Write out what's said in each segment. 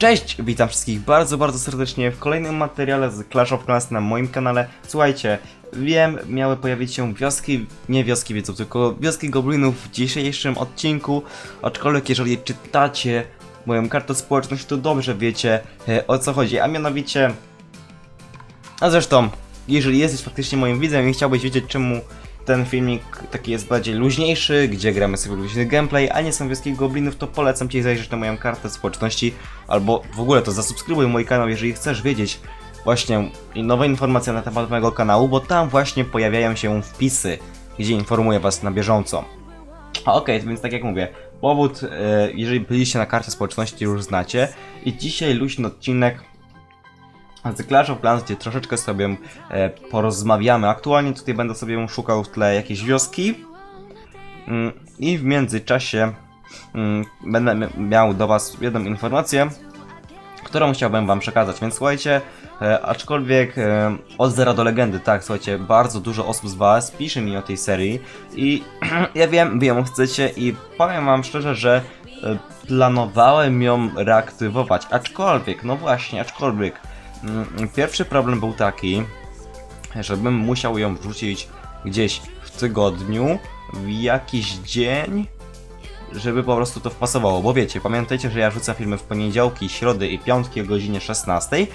Cześć, witam wszystkich bardzo, bardzo serdecznie w kolejnym materiale z Clash of Clans na moim kanale. Słuchajcie, wiem, miały pojawić się wioski, nie wioski wiedzów, tylko wioski goblinów w dzisiejszym odcinku, aczkolwiek jeżeli czytacie moją kartę społeczność, to dobrze wiecie e, o co chodzi, a mianowicie... A zresztą, jeżeli jesteś faktycznie moim widzem i chciałbyś wiedzieć czemu ten filmik taki jest bardziej luźniejszy, gdzie gramy sobie luźny gameplay, a nie są wioski goblinów, to polecam Ci zajrzeć na moją kartę społeczności, albo w ogóle to zasubskrybuj mój kanał, jeżeli chcesz wiedzieć właśnie nowe informacje na temat mojego kanału, bo tam właśnie pojawiają się wpisy, gdzie informuję Was na bieżąco. A Okej, więc tak jak mówię, powód, e, jeżeli byliście na karcie społeczności już znacie i dzisiaj luźny odcinek z Clash of Clans, gdzie troszeczkę sobie e, porozmawiamy. Aktualnie tutaj będę sobie szukał w tle jakieś wioski mm, i w międzyczasie mm, będę mi- miał do Was jedną informację, którą chciałbym Wam przekazać. Więc słuchajcie, e, aczkolwiek e, od zera do legendy, tak, słuchajcie, bardzo dużo osób z Was pisze mi o tej serii i ja wiem, wiem, chcecie i powiem Wam szczerze, że e, planowałem ją reaktywować, aczkolwiek, no właśnie, aczkolwiek Pierwszy problem był taki, żebym musiał ją wrzucić gdzieś w tygodniu, w jakiś dzień, żeby po prostu to wpasowało. Bo wiecie, pamiętajcie, że ja rzucam filmy w poniedziałki, środy i piątki o godzinie 16.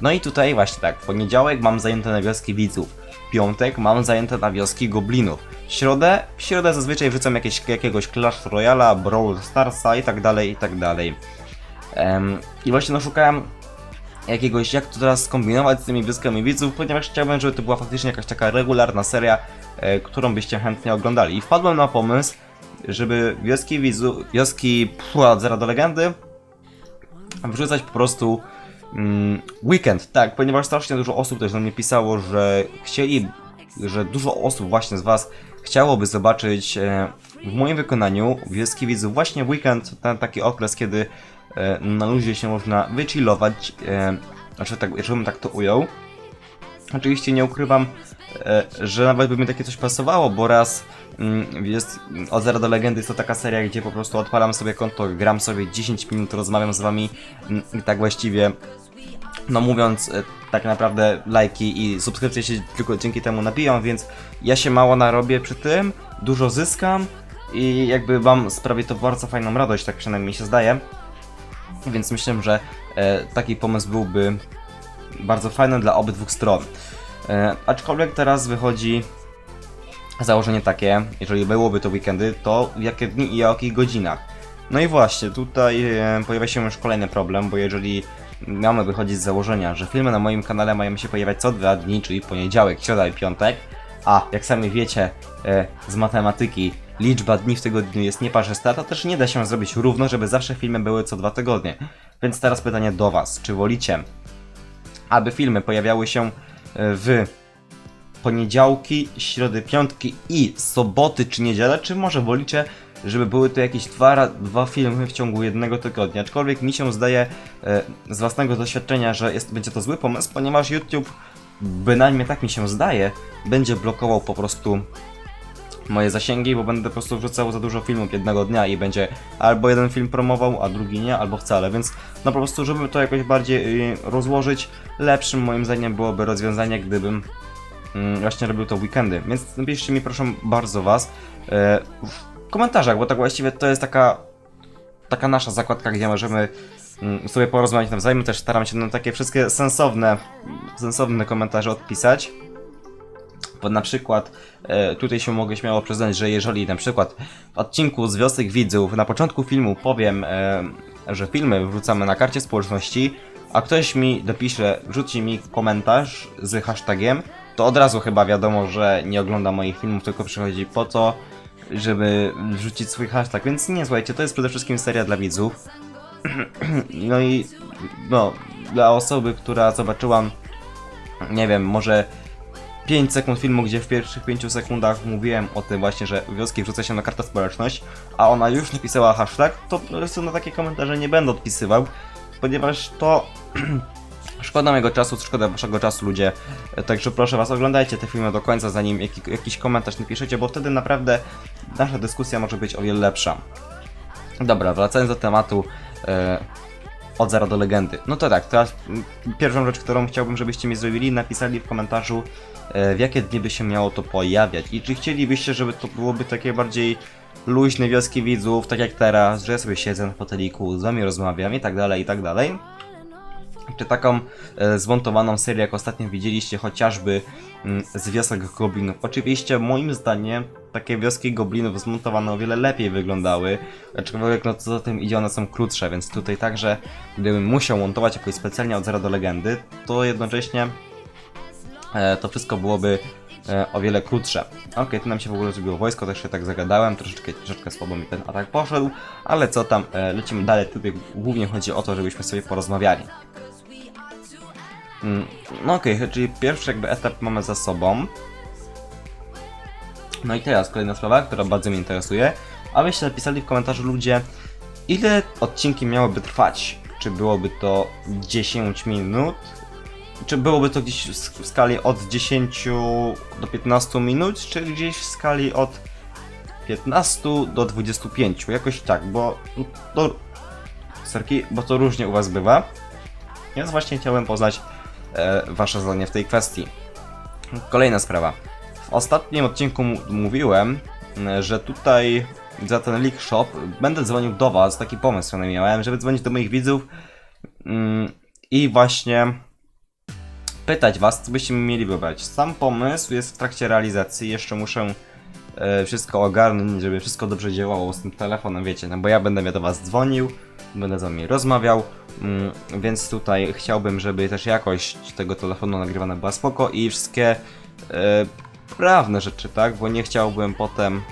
No i tutaj właśnie tak, poniedziałek mam zajęte na wioski widzów, piątek mam zajęte na wioski goblinów, środę, w środę zazwyczaj wrzucam jakieś, jakiegoś Clash Royala, Brawl Starsa i tak dalej, i tak dalej. Em, I właśnie no szukałem jakiegoś, jak to teraz skombinować z tymi wioskami widzów, ponieważ chciałbym, żeby to była faktycznie jakaś taka regularna seria, e, którą byście chętnie oglądali. I wpadłem na pomysł, żeby wioski widzów, wioski od zera do legendy wrzucać po prostu mm, weekend, tak, ponieważ strasznie dużo osób też do mnie pisało, że chcieli, że dużo osób właśnie z Was chciałoby zobaczyć e, w moim wykonaniu wioski widzów właśnie weekend, ten taki okres, kiedy na luzie się można wychillować, e, znaczy tak, żebym tak to ujął. Oczywiście nie ukrywam, e, że nawet by mi takie coś pasowało, bo raz mm, jest od zera do legendy jest to taka seria, gdzie po prostu odpalam sobie konto, gram sobie 10 minut, rozmawiam z wami mm, i tak właściwie, no mówiąc e, tak naprawdę lajki i subskrypcje się tylko dzięki temu nabiją, więc ja się mało narobię przy tym, dużo zyskam i jakby wam sprawi to bardzo fajną radość, tak przynajmniej mi się zdaje. Więc myślę, że e, taki pomysł byłby bardzo fajny dla obydwu stron. E, aczkolwiek teraz wychodzi założenie takie, jeżeli byłoby to weekendy, to w jakie dni i o jakich godzinach. No i właśnie, tutaj e, pojawia się już kolejny problem, bo jeżeli mamy wychodzić z założenia, że filmy na moim kanale mają się pojawiać co dwa dni, czyli poniedziałek, środa i piątek, a jak sami wiecie z matematyki, liczba dni w tygodniu jest nieparzysta, to też nie da się zrobić równo, żeby zawsze filmy były co dwa tygodnie. Więc teraz pytanie do Was, czy wolicie, aby filmy pojawiały się e, w poniedziałki, środy, piątki i soboty czy niedzielę, czy może wolicie, żeby były to jakieś dwa, dwa filmy w ciągu jednego tygodnia. Aczkolwiek mi się zdaje e, z własnego doświadczenia, że jest, będzie to zły pomysł, ponieważ YouTube, bynajmniej tak mi się zdaje, będzie blokował po prostu moje zasięgi, bo będę po prostu wrzucał za dużo filmów jednego dnia i będzie albo jeden film promował, a drugi nie, albo wcale, więc no po prostu, żeby to jakoś bardziej y, rozłożyć, lepszym moim zdaniem byłoby rozwiązanie, gdybym mm, właśnie robił to weekendy. Więc napiszcie mi proszę bardzo Was e, w komentarzach, bo tak właściwie to jest taka taka nasza zakładka, gdzie możemy mm, sobie porozmawiać nawzajem. Też staram się na takie wszystkie sensowne, sensowne komentarze odpisać. Bo na przykład e, tutaj się mogę śmiało przyznać, że jeżeli na przykład w odcinku z wiosek widzów na początku filmu powiem, e, że filmy wrzucamy na karcie społeczności, a ktoś mi dopisze, wrzuci mi komentarz z hashtagiem, to od razu chyba wiadomo, że nie ogląda moich filmów, tylko przychodzi po to, żeby wrzucić swój hashtag. Więc nie, słuchajcie, to jest przede wszystkim seria dla widzów. No i no, dla osoby, która zobaczyła, nie wiem, może 5 sekund filmu, gdzie w pierwszych 5 sekundach mówiłem o tym właśnie, że wioski wrzuca się na kartę społeczność, a ona już napisała hashtag, to po prostu na takie komentarze nie będę odpisywał, ponieważ to szkoda mojego czasu, szkoda waszego czasu ludzie, także proszę was oglądajcie te filmy do końca, zanim jaki, jakiś komentarz napiszecie, bo wtedy naprawdę nasza dyskusja może być o wiele lepsza. Dobra, wracając do tematu, e, od zera do legendy. No to tak, teraz mm, pierwszą rzecz, którą chciałbym, żebyście mi zrobili, napisali w komentarzu, e, w jakie dni by się miało to pojawiać i czy chcielibyście, żeby to byłoby takie bardziej luźne wioski widzów, tak jak teraz, że ja sobie siedzę na foteliku, z wami rozmawiam i tak dalej, i tak dalej. Czy taką e, zmontowaną serię, jak ostatnio widzieliście, chociażby mm, z wiosek goblinów. Oczywiście, moim zdaniem, takie wioski goblinów zmontowane o wiele lepiej wyglądały, aczkolwiek no co za tym idzie, one są krótsze, więc tutaj także, gdybym musiał montować jakoś specjalnie od zera do legendy, to jednocześnie e, to wszystko byłoby e, o wiele krótsze. Okej, tu nam się w ogóle zrobiło wojsko, też się tak zagadałem, troszeczkę, troszeczkę słabo mi ten atak poszedł, ale co tam, e, lecimy dalej, tutaj głównie chodzi o to, żebyśmy sobie porozmawiali. Mm, No okej, czyli pierwszy jakby etap mamy za sobą. No i teraz kolejna sprawa, która bardzo mnie interesuje. Abyście napisali w komentarzu ludzie, ile odcinki miałyby trwać? Czy byłoby to 10 minut? Czy byłoby to gdzieś w skali od 10 do 15 minut, czy gdzieś w skali od 15 do 25? Jakoś tak, bo to... Serki, bo to różnie u Was bywa. Więc właśnie chciałem poznać e, Wasze zdanie w tej kwestii. Kolejna sprawa. W ostatnim odcinku mówiłem, m, że tutaj za ten Leak Shop będę dzwonił do Was, taki pomysł sobie miałem, żeby dzwonić do moich widzów mm, i właśnie pytać Was, co byście mieli wybrać. Sam pomysł jest w trakcie realizacji, jeszcze muszę e, wszystko ogarnąć, żeby wszystko dobrze działało z tym telefonem, wiecie, no bo ja będę do Was dzwonił, będę z Wami rozmawiał, mm, więc tutaj chciałbym, żeby też jakość tego telefonu nagrywana była spoko i wszystkie e, prawne rzeczy, tak, bo nie chciałbym potem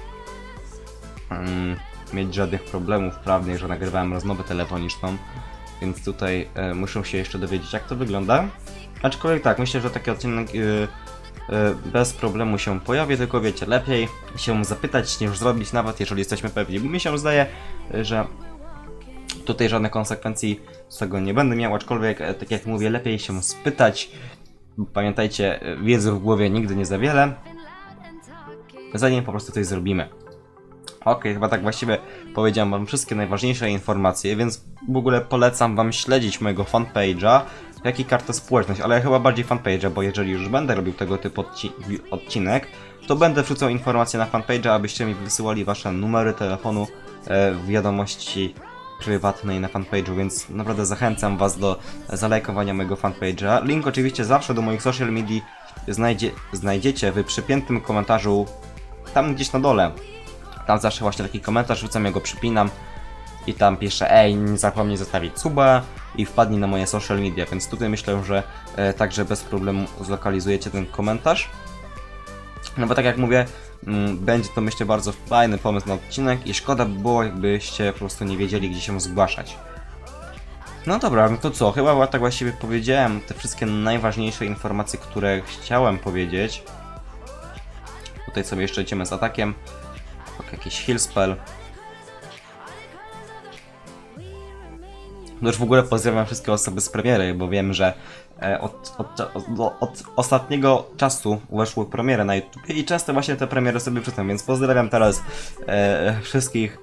mm, mieć żadnych problemów prawnych, że nagrywałem rozmowę telefoniczną, więc tutaj e, muszę się jeszcze dowiedzieć, jak to wygląda. Aczkolwiek tak, myślę, że taki odcinek y, y, bez problemu się pojawi, tylko wiecie, lepiej się zapytać niż zrobić, nawet jeżeli jesteśmy pewni. Bo mi się zdaje, y, że tutaj żadnych konsekwencji z tego nie będę miał, aczkolwiek, e, tak jak mówię, lepiej się spytać. Pamiętajcie, wiedzy w głowie nigdy nie za wiele, zanim po prostu coś zrobimy. Okej, chyba tak właściwie powiedziałem wam wszystkie najważniejsze informacje, więc w ogóle polecam wam śledzić mojego fanpage'a, jak i kartę społeczność, ale chyba bardziej fanpage'a, bo jeżeli już będę robił tego typu odci odcinek, to będę wrzucał informacje na fanpage'a, abyście mi wysyłali wasze numery telefonu e, wiadomości prywatnej na fanpage'u, więc naprawdę zachęcam was do zalajkowania mojego fanpage'a. Link oczywiście zawsze do moich social media znajdzie, znajdziecie w przypiętym komentarzu tam gdzieś na dole. Tam zawsze właśnie taki komentarz rzucam, ja go przypinam i tam piszę, ej, nie zapomnij zostawić suba i wpadnij na moje social media, więc tutaj myślę, że e, także bez problemu zlokalizujecie ten komentarz. No bo tak jak mówię, będzie to myślę bardzo fajny pomysł na odcinek i szkoda by było, jakbyście po prostu nie wiedzieli, gdzie się zgłaszać. No dobra, no to co? Chyba tak właściwie powiedziałem te wszystkie najważniejsze informacje, które chciałem powiedzieć. Tutaj sobie jeszcze idziemy z atakiem. Jakiś heal spell. No już w ogóle pozdrawiam wszystkie osoby z premiery, bo wiem, że e, od, od, od, od ostatniego czasu weszły premiery na YouTube i często właśnie te premiery sobie wrzucam, więc pozdrawiam teraz e, wszystkich,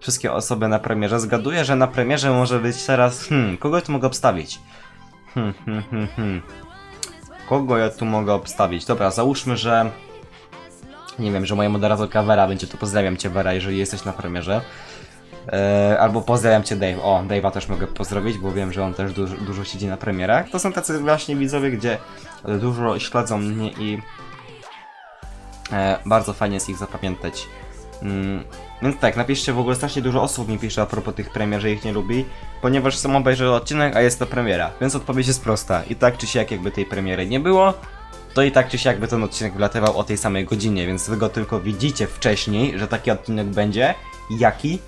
wszystkie osoby na premierze. Zgaduję, że na premierze może być teraz, hmm, kogo tu mogę obstawić? Hmm, hmm, hmm, hmm. Kogo ja tu mogę obstawić? Dobra, załóżmy, że nie wiem, że moja moderatorka Vera będzie tu. Pozdrawiam cię, Vera, jeżeli jesteś na premierze. E, albo pozdrawiam cię, Dave. O, Dave'a też mogę pozdrowić, bo wiem, że on też dużo, dużo siedzi na premierach. To są tacy właśnie widzowie, gdzie dużo śledzą mnie i e, bardzo fajnie jest ich zapamiętać. Mm, więc tak, napiszcie w ogóle strasznie dużo osób mi pisze a propos tych premier, że ich nie lubi, ponieważ sam obejrzę odcinek, a jest to premiera. Więc odpowiedź jest prosta. I tak czy siak jakby tej premiery nie było, to i tak czy siak by ten odcinek wylatywał o tej samej godzinie, więc wy go tylko widzicie wcześniej, że taki odcinek będzie, jaki,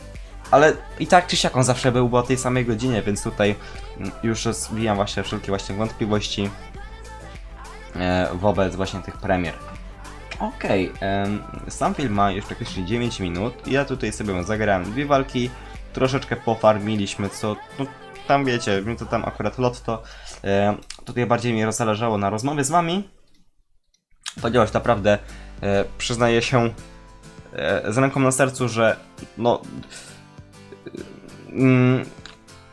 ale i tak czy siak on zawsze był o tej samej godzinie, więc tutaj mm, już rozwijam właśnie wszelkie właśnie wątpliwości e, wobec właśnie tych premier. Okej, em, sam film ma już praktycznie 9 minut. Ja tutaj sobie zagrałem dwie walki, troszeczkę pofarmiliśmy, co no, tam wiecie, mnie to tam akurat lotto. E, tutaj bardziej mi zależało na rozmowie z wami, ponieważ naprawdę e, przyznaję się z ręką na sercu, że no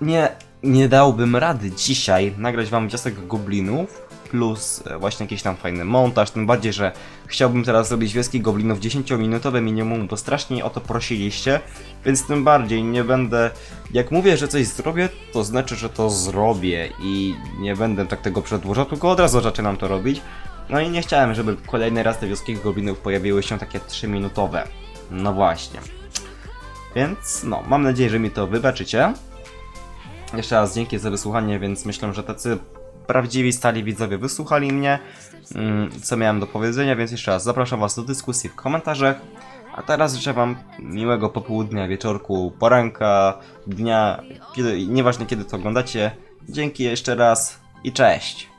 nie, nie dałbym rady dzisiaj nagrać wam wiosek goblinów plus e, właśnie jakiś tam fajny montaż, tym bardziej, że chciałbym teraz zrobić wioski goblinów 10-minutowe minimum, bo strasznie o to prosiliście, więc tym bardziej nie będę, jak mówię, że coś zrobię, to znaczy, że to zrobię i nie będę tak tego przedłużał, tylko od razu zaczynam to robić. No i nie chciałem, żeby kolejny raz te wioski goblinów pojawiły się takie 3-minutowe. No właśnie. Więc no, mam nadzieję, że mi to wybaczycie. Jeszcze raz dzięki za wysłuchanie, więc myślę, że tacy prawdziwi, stali widzowie wysłuchali mnie, mm, co miałem do powiedzenia, więc jeszcze raz zapraszam Was do dyskusji w komentarzach. A teraz życzę Wam miłego popołudnia, wieczorku, poranka, dnia, kiedy, nieważne kiedy to oglądacie. Dzięki jeszcze raz i cześć!